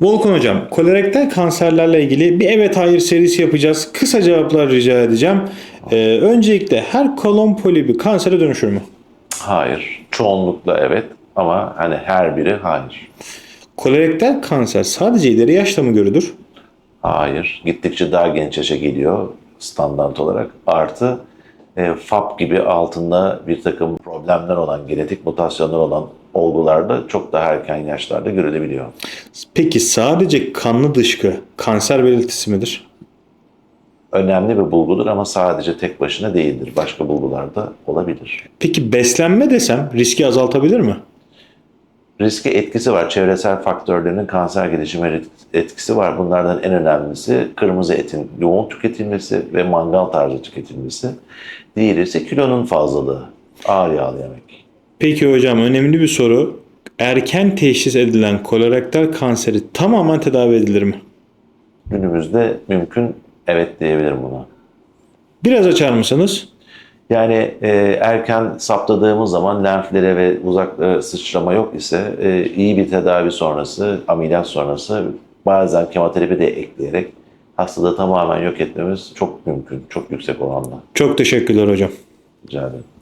Volkan Hocam, kolorektal kanserlerle ilgili bir evet hayır serisi yapacağız. Kısa cevaplar rica edeceğim. Ee, öncelikle her kolon polibi kansere dönüşür mü? Hayır. Çoğunlukla evet ama hani her biri hayır. Kolorektal kanser sadece ileri yaşta mı görülür? Hayır. Gittikçe daha genç yaşa geliyor standart olarak. Artı e, FAP gibi altında bir takım problemler olan, genetik mutasyonlar olan olgularda çok daha erken yaşlarda görülebiliyor. Peki sadece kanlı dışkı kanser belirtisi midir? Önemli bir bulgudur ama sadece tek başına değildir. Başka bulgular da olabilir. Peki beslenme desem riski azaltabilir mi? Riske etkisi var. Çevresel faktörlerin kanser gelişimi etkisi var. Bunlardan en önemlisi kırmızı etin yoğun tüketilmesi ve mangal tarzı tüketilmesi. Diğeri ise kilonun fazlalığı. Ağır yağlı yemek. Peki hocam önemli bir soru. Erken teşhis edilen kolorektal kanseri tamamen tedavi edilir mi? Günümüzde mümkün evet diyebilirim buna. Biraz açar mısınız? Yani e, erken saptadığımız zaman lenflere ve uzaklara sıçrama yok ise e, iyi bir tedavi sonrası, ameliyat sonrası bazen kemoterapi de ekleyerek hastalığı tamamen yok etmemiz çok mümkün, çok yüksek oranda. Çok teşekkürler hocam. Rica ederim.